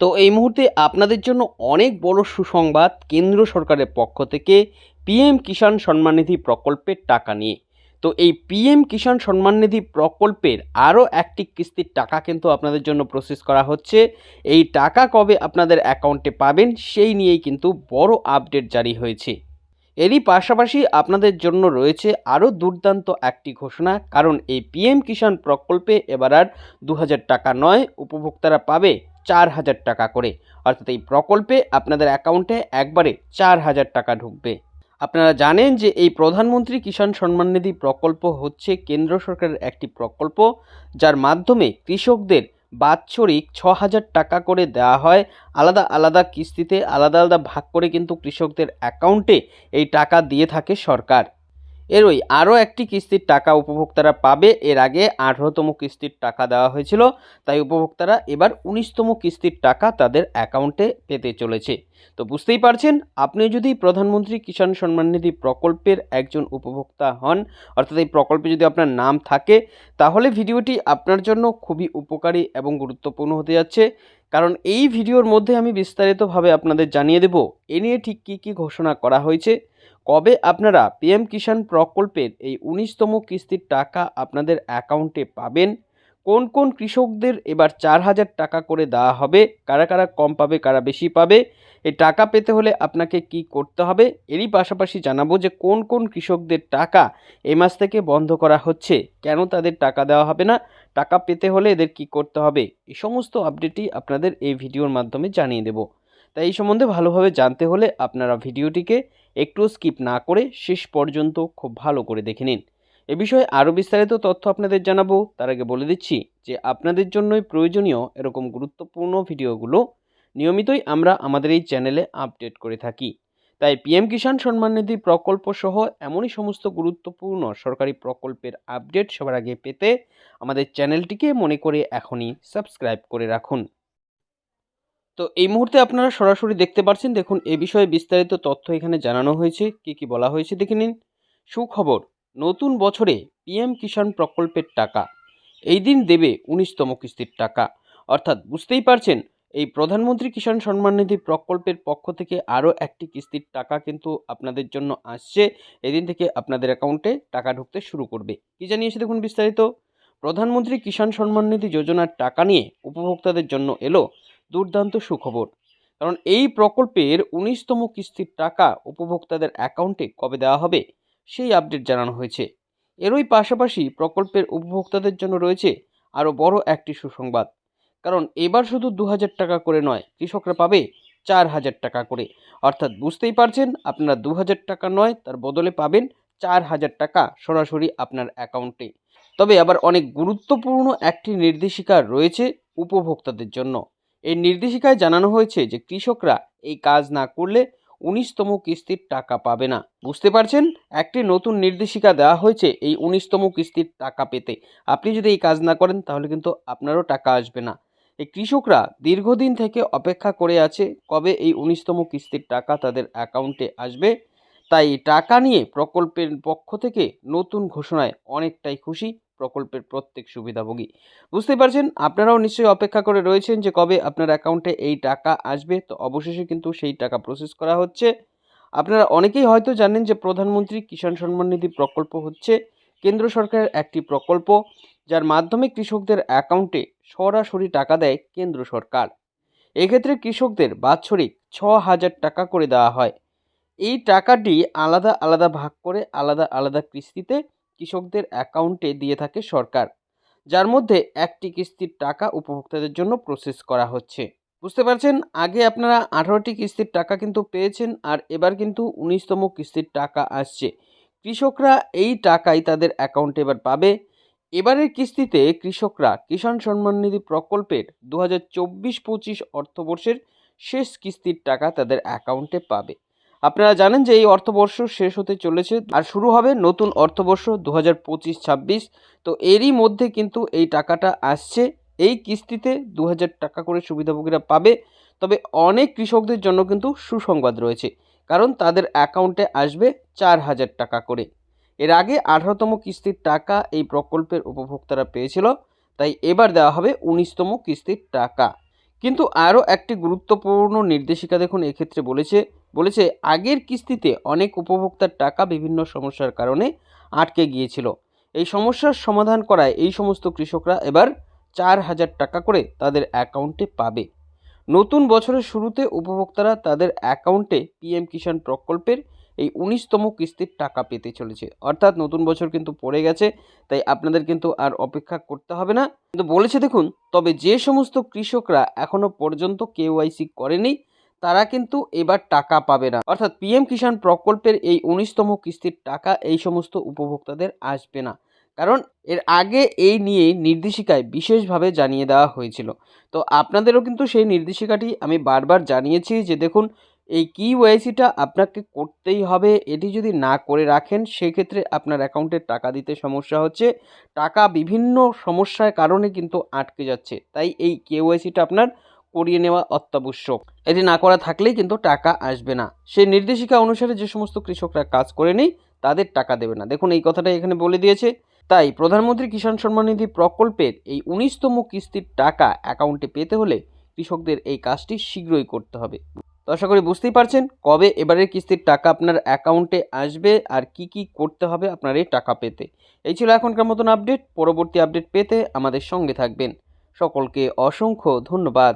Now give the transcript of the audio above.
তো এই মুহূর্তে আপনাদের জন্য অনেক বড় সুসংবাদ কেন্দ্র সরকারের পক্ষ থেকে পিএম কিষাণ সম্মাননিধি প্রকল্পের টাকা নিয়ে। তো এই পিএম কিষাণ সম্মাননিধি প্রকল্পের আরও একটি কিস্তির টাকা কিন্তু আপনাদের জন্য প্রসেস করা হচ্ছে। এই টাকা কবে আপনাদের অ্যাকাউন্টে পাবেন সেই নিয়েই কিন্তু বড় আপডেট জারি হয়েছে। এরই পাশাপাশি আপনাদের জন্য রয়েছে আরও দুর্দান্ত একটি ঘোষণা, কারণ এই পিএম কিষাণ প্রকল্পে এবার আর দু হাজার টাকা নয় উপভোক্তারা পাবে চার হাজার টাকা করে। অর্থাৎ এই প্রকল্পে আপনাদের অ্যাকাউন্টে একবারে চার হাজার টাকা ঢুকবে। আপনারা জানেন যে এই প্রধানমন্ত্রী কিষাণ সম্মান নিধি প্রকল্প হচ্ছে কেন্দ্র সরকারের একটি প্রকল্প, যার মাধ্যমে কৃষকদের বাৎসরিক ছ হাজার টাকা করে দেওয়া হয়। আলাদা আলাদা কিস্তিতে আলাদা আলাদা ভাগ করে কিন্তু কৃষকদের অ্যাকাউন্টে এই টাকা দিয়ে থাকে সরকার। এরই আরও একটি কিস্তির টাকা উপভোক্তারা পাবে। এর আগে আঠেরোতম কিস্তির টাকা দেওয়া হয়েছিল, তাই উপভোক্তারা এবার উনিশতম কিস্তির টাকা তাদের অ্যাকাউন্টে পেতে চলেছে। তো বুঝতেই পারছেন, আপনি যদি প্রধানমন্ত্রী কিষাণ সম্মান নিধি প্রকল্পের একজন উপভোক্তা হন, অর্থাৎ এই প্রকল্পে যদি আপনার নাম থাকে, তাহলে ভিডিওটি আপনার জন্য খুবই উপকারী এবং গুরুত্বপূর্ণ হতে যাচ্ছে। কারণ এই ভিডিওর মধ্যে আমি বিস্তারিতভাবে আপনাদের জানিয়ে দেব, এ নিয়ে ঠিক কী কী ঘোষণা করা হয়েছে কবে আপনারা পিএম কিষাণ প্রকল্পের এই উনিশতম কিস্তির টাকা আপনাদের অ্যাকাউন্টে পাবেন? কোন কোন কৃষকদের এবার চার হাজার টাকা করে দেওয়া হবে? কারা কারা কম পাবে, কারা বেশি পাবে? এই টাকা পেতে হলে আপনাকে কি করতে হবে? এরই পাশাপাশি জানাব যে কোন কোন কৃষকদের টাকা এই মাস থেকে বন্ধ করা হচ্ছে? কেন তাদের টাকা দেওয়া হবে না? টাকা পেতে হলে এদের কি করতে হবে? এই সমস্ত আপডেটই আপনাদের এই ভিডিওর মাধ্যমে জানিয়ে দেব। তাই এই সম্বন্ধে ভালোভাবে জানতে হলে আপনারা ভিডিওটিকে একটু স্কিপ না করে শেষ পর্যন্ত খুব ভালো করে দেখে নিন। এ বিষয়ে আরও বিস্তারিত তথ্য আপনাদের জানাব। তার আগে বলে দিচ্ছি যে আপনাদের জন্যই প্রয়োজনীয় এরকম গুরুত্বপূর্ণ ভিডিওগুলো নিয়মিতই আমরা আমাদের এই চ্যানেলে আপডেট করে থাকি। তাই পিএম কিষাণ সম্মান নিধি প্রকল্প সহ এমনই সমস্ত গুরুত্বপূর্ণ সরকারি প্রকল্পের আপডেট সবার আগে পেতে আমাদের চ্যানেলটিকে মনে করে এখনই সাবস্ক্রাইব করে রাখুন। তো এই মুহূর্তে আপনারা সরাসরি দেখতে পাচ্ছেন দেখুন, এ বিষয়ে বিস্তারিত তথ্য এখানে জানানো হয়েছে। কি কি বলা হয়েছে দেখে নিন। সুখবর, নতুন বছরে পিএম কিষাণ প্রকল্পের টাকা। এই দিন দেবে উনিশতম কিস্তির টাকা। অর্থাৎ বুঝতেই পারছেন, এই প্রধানমন্ত্রী কিষাণ সম্মান নিধি প্রকল্পের পক্ষ থেকে আরও একটি কিস্তির টাকা কিন্তু আপনাদের জন্য আসছে। এদিন থেকে আপনাদের অ্যাকাউন্টে টাকা ঢুকতে শুরু করবে। কি জানিয়েছে দেখুন বিস্তারিত? প্রধানমন্ত্রী কিষাণ সম্মান নিধি যোজনার টাকা নিয়ে উপভোক্তাদের জন্য এলো দুর্দান্ত সুখবর। কারণ এই প্রকল্পের উনিশতম কিস্তির টাকা উপভোক্তাদের অ্যাকাউন্টে কবে দেওয়া হবে, সেই আপডেট জানানো হয়েছে। এরই পাশাপাশি প্রকল্পের উপভোক্তাদের জন্য রয়েছে আরও বড় একটি সুসংবাদ। কারণ এবার শুধু দু হাজার টাকা করে নয়, কৃষকরা পাবে চার হাজার টাকা করে। অর্থাৎ বুঝতেই পারছেন, আপনারা দু হাজার টাকা নয়, তার বদলে পাবেন চার হাজার টাকা সরাসরি আপনার অ্যাকাউন্টে। তবে আবার অনেক গুরুত্বপূর্ণ একটি নির্দেশিকা রয়েছে উপভোক্তাদের জন্য। এই নির্দেশিকায় জানানো হয়েছে যে কৃষকরা এই কাজ না করলে উনিশতম কিস্তির টাকা পাবে না। বুঝতে পারছেন? একটি নতুন নির্দেশিকা দেওয়া হয়েছে এই উনিশতম কিস্তির টাকা পেতে। আপনি যদি এই কাজ না করেন, তাহলে কিন্তু আপনারও টাকা আসবে না। এই কৃষকরা দীর্ঘদিন থেকে অপেক্ষা করে আছে কবে এই উনিশতম কিস্তির টাকা তাদের অ্যাকাউন্টে আসবে। তাই টাকা নিয়ে প্রকল্পের পক্ষ থেকে নতুন ঘোষণায় অনেকটাই খুশি। প্রকল্পের প্রত্যেক সুবিধাভোগী। বুঝতে পারছেন? আপনারাও নিশ্চয়ই অপেক্ষা করে রয়েছেন যে কবে আপনার অ্যাকাউন্টে এই টাকা আসবে। তো অবশেষে কিন্তু সেই টাকা প্রসেস করা হচ্ছে। আপনারা অনেকেই হয়তো জানেন যে প্রধানমন্ত্রী কিষাণ সম্মান নিধি প্রকল্প হচ্ছে কেন্দ্র সরকারের একটি প্রকল্প, যার মাধ্যমে কৃষকদের অ্যাকাউন্টে সরাসরি টাকা দেয় কেন্দ্র সরকার। এক্ষেত্রে কৃষকদের বাৎসরিক ছ হাজার টাকা করে দেওয়া হয়। এই টাকাটি আলাদা আলাদা ভাগ করে আলাদা আলাদা কিস্তিতে কৃষকদের অ্যাকাউন্টে দিয়ে থাকে সরকার, যার মধ্যে একটি কিস্তির টাকা উপভোক্তাদের জন্য প্রসেস করা হচ্ছে। বুঝতে পারছেন? আগে আপনারা আঠারোটি কিস্তির টাকা কিন্তু পেয়েছেন আর এবার কিন্তু উনিশতম কিস্তির টাকা আসছে। কৃষকরা এই টাকাই তাদের অ্যাকাউন্টে এবার পাবে। এবারের কিস্তিতে কৃষকরা কিষাণ সম্মান নিধি প্রকল্পের দু হাজার চব্বিশ পঁচিশ অর্থবর্ষের শেষ কিস্তির টাকা তাদের অ্যাকাউন্টে পাবে। আপনারা জানেন যে এই অর্থবর্ষ শেষ হতে চলেছে আর শুরু হবে নতুন অর্থবর্ষ দু হাজার পঁচিশ ছাব্বিশ। তো এরই মধ্যে কিন্তু এই টাকাটা আসছে। এই কিস্তিতে দু হাজার টাকা করে সুবিধাভোগীরা পাবে। তবে অনেক কৃষকদের জন্য কিন্তু সুসংবাদ রয়েছে। কারণ তাদের অ্যাকাউন্টে আসবে চার হাজার টাকা করে। এর আগে আঠারোতম কিস্তির টাকা এই প্রকল্পের উপভোক্তারা পেয়েছিল। তাই এবার দেওয়া হবে উনিশতম কিস্তির টাকা। কিন্তু আরও একটি গুরুত্বপূর্ণ নির্দেশিকা দেখুন, এক্ষেত্রে বলেছে বলেছে, আগের কিস্তিতে অনেক উপভোক্তার টাকা বিভিন্ন সমস্যার কারণে আটকে গিয়েছিল। এই সমস্যার সমাধান করায় এই সমস্ত কৃষকরা এবার চার হাজার টাকা করে তাদের অ্যাকাউন্টে পাবে। নতুন বছরের শুরুতে উপভোক্তারা তাদের অ্যাকাউন্টে পিএম কিষাণ প্রকল্পের এই উনিশতম কিস্তির টাকা পেতে চলেছে। অর্থাৎ নতুন বছর কিন্তু পড়ে গেছে, তাই আপনাদের কিন্তু আর অপেক্ষা করতে হবে না। কিন্তু বলেছে, দেখুন, তবে যে সমস্ত কৃষকরা এখনও পর্যন্ত কেওয়াইসি করেনি তারা কিন্তু এবার টাকা পাবে না। অর্থাৎ পিএম কিষাণ প্রকল্পের এই উনিশতম কিস্তির টাকা এই সমস্ত উপভোক্তাদের আসবে না। কারণ এর আগে এই নিয়ে নির্দেশিকায় বিশেষভাবে জানিয়ে দেওয়া হয়েছিল। তো আপনাদেরও কিন্তু সেই নির্দেশিকাটি আমি বারবার জানিয়েছি যে দেখুন, এই কিওয়াইসিটা আপনাকে করতেই হবে। এটি যদি না করে রাখেন, সেক্ষেত্রে আপনার অ্যাকাউন্টে টাকা দিতে সমস্যা হচ্ছে। টাকা বিভিন্ন সমস্যার কারণে কিন্তু আটকে যাচ্ছে। তাই এই কেওয়াইসিটা আপনার করিয়ে নেওয়া অত্যাবশ্যক। এটি না করা থাকলেই কিন্তু টাকা আসবে না। সেই নির্দেশিকা অনুসারে যে সমস্ত কৃষকরা কাজ করে নেই, তাদের টাকা দেবে না। দেখুন, এই কথাটা এখানে বলে দিয়েছে। তাই প্রধানমন্ত্রী কিষাণ সম্মান নিধি প্রকল্পের এই উনিশতম কিস্তির টাকা অ্যাকাউন্টে পেতে হলে কৃষকদের এই কাজটি শীঘ্রই করতে হবে। তো আশা করি বুঝতেই পারছেন কবে এবারের কিস্তির টাকা আপনার অ্যাকাউন্টে আসবে আর কি কি করতে হবে আপনার এই টাকা পেতে। এই ছিল এখনকার মতন আপডেট। পরবর্তী আপডেট পেতে আমাদের সঙ্গে থাকবেন। সকলকে অসংখ্য ধন্যবাদ।